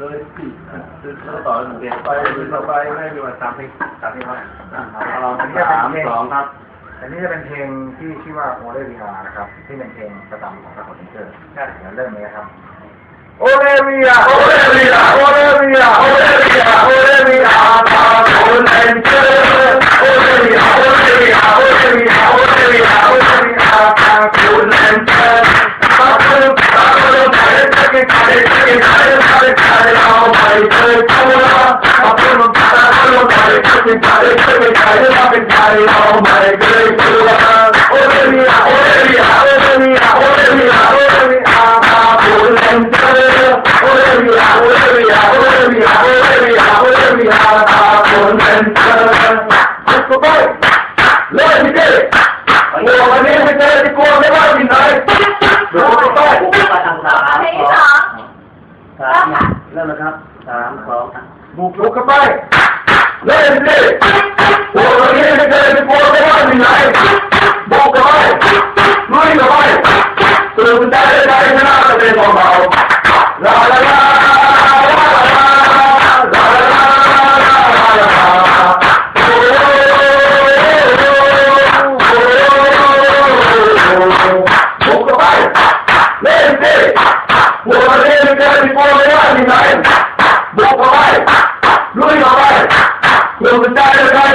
เลยสี่คือต่อหนึ่งเดียวไปต่อไปไม่มีวันสามเพลงสามเพลงครับเราสามสองครับอันนี้จะเป็นเพลงที่ชื่อว่าโอเลวีอานะครับ ที่เป็นเพลงประจำของสกอตเทนเจอร์ใช่เดี๋ยวเริ่มเลยนะครับโอเลวีอาโอเลวีอาโอเลวีอาโอเลวีอาโอเลวีอาตาโอเลนเจอร์โอเลวีอาโอเลวีอาโอเลวีอาโอเลวีอาโอเลวีอาตาโอเลนเจอร์ตาโอเลตาโอเลตาโอเลตาโอเลตาโอเลตาโอเลตา ไทยช่ยเป็นไทยด้าเป็นไทยเราไม่เคยกลัวโอเรียโอเรียโอเรียโอเรียโอเรียอาบุญเล่นเธอโอเรียโอเรียโอเรียโอเรียโอเรียอาบุญเล่นเธอสุดไปเลยพี่เจ้โอ้วันนี้พี่จ้ที่กวาที่ไนดูไปไปทางซ้ายครัครับสามสองบุกลุกเข้าไป वैसे वो ये रिपोर्ट करवा दिलाए वो करवाए नहीं करवाए तो बेचारे गाड़ी में ना करते कौन भाव ला ला ला Nice.